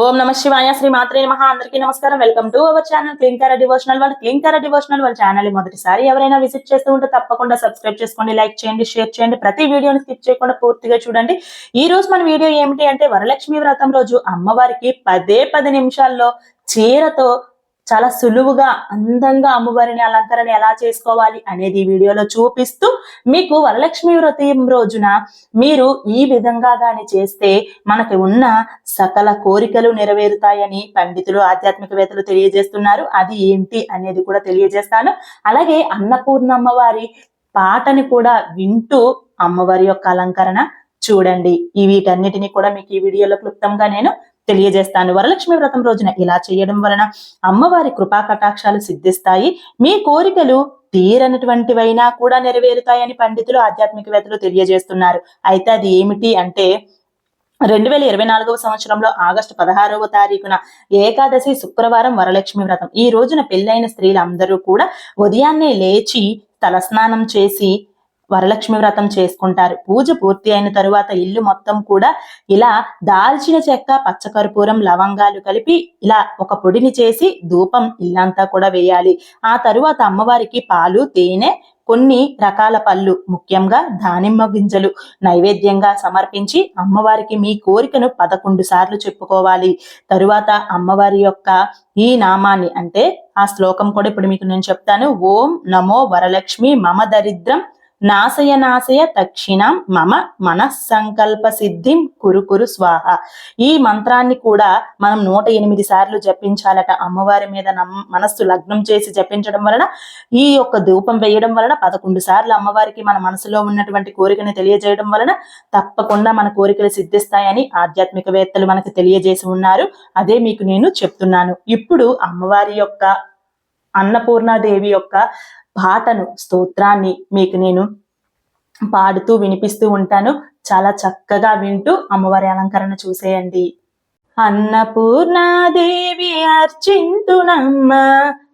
ఓం నమ శివాయ శ్రీ మాత్రే నమ. అందరికీ నమస్కారం. వెల్కమ్ టు అవర్ ఛానల్ క్లింకర డివోషనల్ వాళ్ళ క్లింకర డివోషనల్ వాళ్ళ ఛానల్ మొదటిసారి ఎవరైనా విజిట్ చేస్తూ ఉంటే తప్పకుండా సబ్స్క్రైబ్ చేసుకోండి లైక్ చేయండి షేర్ చేయండి. ప్రతి వీడియోని స్కిప్ చేయకుండా పూర్తిగా చూడండి. ఈ రోజు మన వీడియో ఏమిటి అంటే వరలక్ష్మి వ్రతం రోజు అమ్మవారికి పదే పది నిమిషాల్లో చీరతో చాలా సులువుగా అందంగా అమ్మవారిని అలంకరణ ఎలా చేసుకోవాలి అనేది ఈ వీడియోలో చూపిస్తూ మీకు వరలక్ష్మి వ్రతం రోజున మీరు ఈ విధంగా గాని చేస్తే మనకి ఉన్న సకల కోరికలు నెరవేరుతాయని పండితులు ఆధ్యాత్మికవేత్తలు తెలియజేస్తున్నారు. అది ఏంటి అనేది కూడా తెలియజేస్తాను. అలాగే అన్నపూర్ణమ్మ వారి పాటని కూడా వింటూ అమ్మవారి యొక్క అలంకరణ చూడండి. ఈ వీటన్నిటిని కూడా మీకు ఈ వీడియోలో క్లుప్తంగా నేను తెలియజేస్తాను. వరలక్ష్మి వ్రతం రోజున ఇలా చేయడం వలన అమ్మవారి కృపా కటాక్షాలు సిద్ధిస్తాయి. మీ కోరికలు తీరనటువంటివైనా కూడా నెరవేరుతాయని పండితులు ఆధ్యాత్మికవేత్తలు తెలియజేస్తున్నారు. అయితే అది ఏమిటి అంటే రెండు వేల ఇరవై నాలుగవ సంవత్సరంలో ఆగస్టు పదహారవ తారీఖున ఏకాదశి శుక్రవారం వరలక్ష్మి వ్రతం. ఈ రోజున పెళ్ళైన స్త్రీలందరూ కూడా ఉదయాన్నే లేచి తలస్నానం చేసి వరలక్ష్మి వ్రతం చేసుకుంటారు. పూజ పూర్తి అయిన తరువాత ఇల్లు మొత్తం కూడా ఇలా దాల్చిన చెక్క పచ్చకర్పూరం లవంగాలు కలిపి ఇలా ఒక పొడిని చేసి ధూపం ఇల్లంతా కూడా వేయాలి. ఆ తరువాత అమ్మవారికి పాలు తేనె కొన్ని రకాల పళ్ళు ముఖ్యంగా దానిమ్మ గింజలు నైవేద్యంగా సమర్పించి అమ్మవారికి మీ కోరికను పదకొండు సార్లు చెప్పుకోవాలి. తరువాత అమ్మవారి యొక్క ఈ నామాన్ని అంటే ఆ శ్లోకం కూడా ఇప్పుడు మీకు నేను చెప్తాను. ఓం నమో వరలక్ష్మి మమ దరిద్రం నాశయ నాశయ తక్షిణం మమ మనస్సంకల్ప సిద్ధిం కురు కురు స్వాహ. ఈ మంత్రాన్ని కూడా మనం నూట ఎనిమిది సార్లు జపించాలట. అమ్మవారి మీద నమ్ మనస్సు లగ్నం చేసి జపించడం వలన ఈ యొక్క ధూపం వేయడం వలన పదకొండు సార్లు అమ్మవారికి మన మనసులో ఉన్నటువంటి కోరికని తెలియజేయడం వలన తప్పకుండా మన కోరికలు సిద్ధిస్తాయని ఆధ్యాత్మికవేత్తలు మనకు తెలియజేసి ఉన్నారు. అదే మీకు నేను చెప్తున్నాను. ఇప్పుడు అమ్మవారి యొక్క అన్నపూర్ణాదేవి యొక్క పాటను స్తోత్రాన్ని మీకు నేను పాడుతూ వినిపిస్తూ ఉంటాను. చాలా చక్కగా వింటూ అమ్మవారి అలంకరణ చూసేయండి. అన్నపూర్ణాదేవి అర్చింతునమ్మ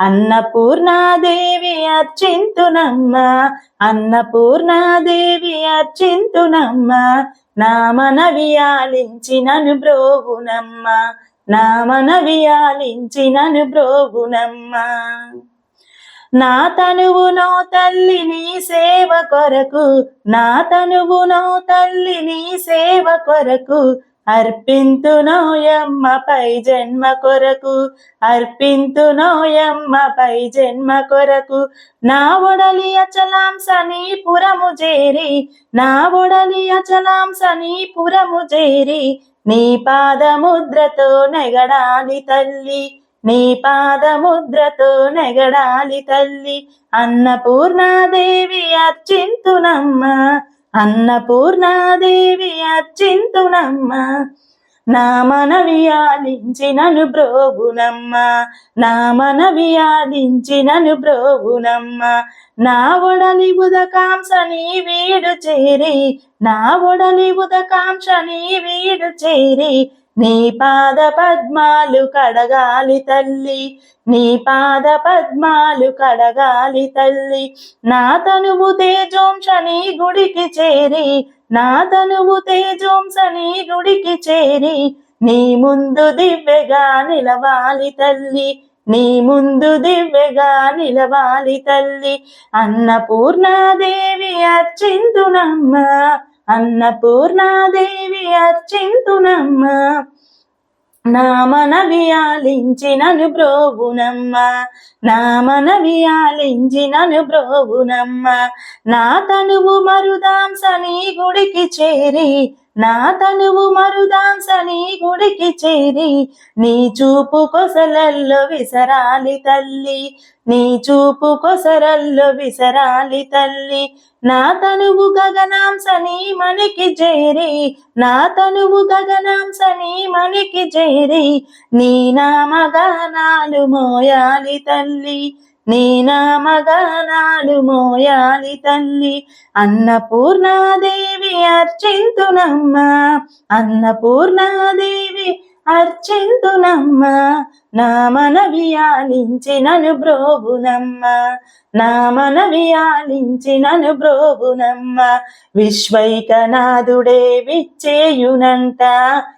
అన్నపూర్ణాదేవి అర్చింతునమ్మ అన్నపూర్ణాదేవి అర్చింతునమ్మ నా మనవి ఆలించినను బ్రోగునమ్మ నా మనవి ఆలించినను నా తనువునో తల్లి నీ సేవ కొరకు నా తనువునో తల్లి నీ సేవ కొరకు అర్పింతునోయమ్మ పై జన్మ కొరకు అర్పింతునోయమ్మ పై జన్మ కొరకు. నా ఒడలి అచలాంస నీ పురము చేరి నా ఒడలి అచలాంస నీ పురము చేరి నీ పాదముద్రతో నెగడాలి తల్లి నీ పాదముద్రతో నెగడాలి తల్లి. అన్నపూర్ణాదేవి అర్చింతునమ్మ అన్నపూర్ణాదేవి అర్చింతునమ్మ. నా మనవి ఆలించినను బ్రోగునమ్మ నా మనవి ఆలించినను బ్రోగునమ్మ నా ఒడలి ఉదకాంశ నీ వీడు చేరి. నా ఒడలి ఉదకాంశ నీ వీడు చేరి. నీ పాద పద్మాలు కడగాలి తల్లి. నీ పాద పద్మాలు కడగాలి తల్లి. నా తనువు తేజోంశ నీ గుడికి చేరి. నా తనువు తేజోంశ నీ గుడికి చేరి. నీ ముందు దివ్యగా నిలవాలి తల్లి. నీ ముందు దివ్యగా నిలవాలి తల్లి. అన్నపూర్ణాదేవి అర్చిందునమ్మా అన్నపూర్ణాదేవి అర్చింతునమ్మ. నా మనవి ఆలించినను బ్రోవునమ్మ. నా మనవి ఆలించినను బ్రోవునమ్మ. నా తనువు మరుదాంస నీ గుడికి చేరి నా తనువు మరుదాంస గుడికి చేరి నీ చూపు కొసలల్లో విసరాలి తల్లి నీ చూపు కొసరల్లో విసరాలి తల్లి. నా తనువు గగనాంసని మనికి చేరి నా తనువు గగనాంసని మనకి మనికి చేరి నీ నామగానాలు మోయాలి తల్లి. నీ నామగానాలు మోయాలి తల్లి. అన్నపూర్ణాదేవి అర్చింతునమ్మ. అన్నపూర్ణాదేవి అర్చింతునమ్మ. నా మనవి ఆలించి నన్ను నా మనవి ఆలించి నన్ను బ్రోవునమ్మ. విశ్వైకనాథుడే విచ్చేయునంట.